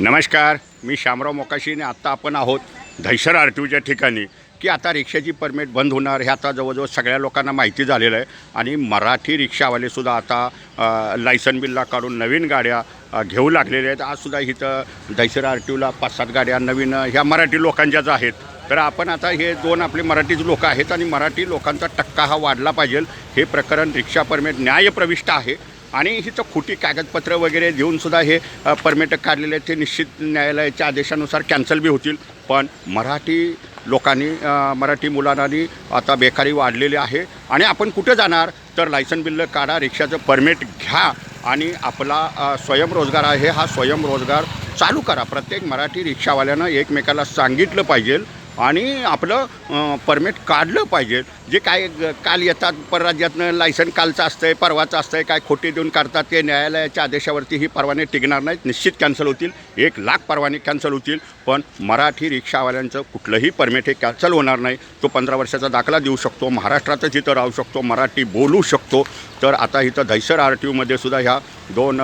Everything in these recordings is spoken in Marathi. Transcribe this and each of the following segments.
नमस्कार मी शामराव मोकाशी आणि आत्ता आपण आहोत दहिसर आर टीओच्या ठिकाणी की आता रिक्षाची परमिट बंद होणार हे आता जवळजवळ सगळ्या लोकांना माहिती झालेलं आहे. आणि मराठी रिक्षावालेसुद्धा आता लायसन बिलला काढून नवीन गाड्या घेऊ लागलेल्या आहेत. आजसुद्धा इथं दहिसर आर टी ओला पाच सात गाड्या नवीन ह्या मराठी लोकांच्याच आहेत. तर आपण आता हे दोन आपले मराठीच लोक आहेत आणि मराठी लोकांचा टक्का हा वाढला पाहिजे. हे प्रकरण रिक्षा परमिट न्यायप्रविष्ट आहे. आणि हिचं खोटी कागदपत्र वगैरे देऊन सुद्धा हे परमिट काढलेले ते निश्चित न्यायालयाच्या आदेशानुसार कॅन्सल बी होतील. पण मराठी लोकांनी मराठी मुलांनी आता बेकारी वाढलेली आहे. आणि आपण कुठे जाणार? तर लायसन बिल्ल काढा रिक्षाचं परमिट घ्या आणि आपला स्वयंरोजगार आहे. हा स्वयंरोजगार चालू करा. प्रत्येक मराठी रिक्षावाल्यानं एकमेकाला सांगितलं पाहिजे आणि आपलं परमिट काढलं पाहिजे. जे काय काल येतात परराज्यातनं लायसन कालचं असतंय परवाचं असतंय काय खोटे देऊन काढतात ते न्यायालयाच्या आदेशावरती ही परवाने टिकणार नाहीत. निश्चित कॅन्सल होतील. एक लाख परवाने कॅन्सल होतील. पण मराठी रिक्षावाल्यांचं कुठलंही परमिट हे कॅन्सल होणार नाही. तो पंधरा वर्षाचा दाखला देऊ शकतो महाराष्ट्रातच इथं राहू शकतो मराठी बोलू शकतो. तर आता इथं दहिसर आर टी ओमध्ये सुद्धा ह्या दोन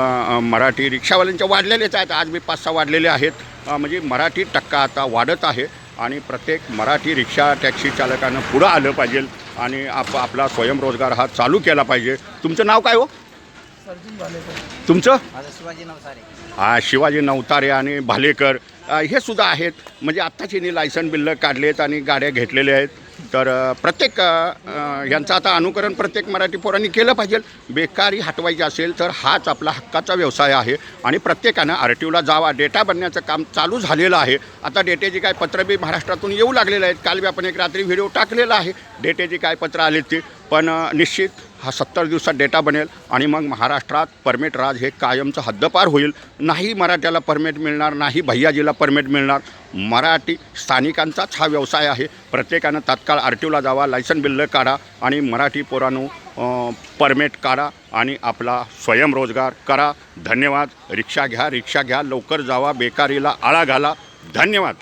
मराठी रिक्षावाल्यांच्या वाढलेलेच आहेत. आज मी पाच सहा वाढलेले आहेत. म्हणजे मराठी टक्का आता वाढत आहे. आणि प्रत्येक मराठी रिक्षा टॅक्सी चालकानं पुढं आलं पाहिजे आणि आप आपला स्वयंरोजगार हा चालू केला पाहिजे. तुमचं नाव काय हो? सर्जून भालेकर. तुमचं? शिवाजी नवसारे. हा शिवाजी नवतारे आणि भालेकर. हे सुद्धा आहेत. म्हणजे आत्ताच लायसन बिल्ल काढलेत आणि गाड्या घेतलेल्या आहेत. तर प्रत्येक यांचं आता अनुकरण प्रत्येक मराठी पोरांनी केलं पाहिजे. बेकारी हटवायची असेल तर हाच आपला हक्काचा व्यवसाय आहे. आणि प्रत्येकानं आर टी ओला जावा डेटा बनण्याचं काम चालू झालेलं आहे. आता डेटेची काय पत्र बी महाराष्ट्रातून येऊ लागलेलं आहेत. काल बी आपण एक रात्री व्हिडिओ टाकलेला आहे. डेटेची काय पत्र आले ते. पण निश्चित हा सत्तर दिवसात डेटा बनेल आणि मग महाराष्ट्रात परमिट राज हे कायमचं हद्दपार होईल. नाही मराठ्याला परमिट मिळणार नाही भैयाजीला परमिट मिळणार. मराठी स्थानिकांचाच हा व्यवसाय आहे. प्रत्येकानं तात्काळ आर टी ओला जावा लायसन बिल्ल काढा आणि मराठी पोरांनो परमिट काढा आणि आपला स्वयंरोजगार करा. धन्यवाद. रिक्षा घ्या रिक्षा घ्या. लवकर जावा. बेकारीला आळा घाला. धन्यवाद.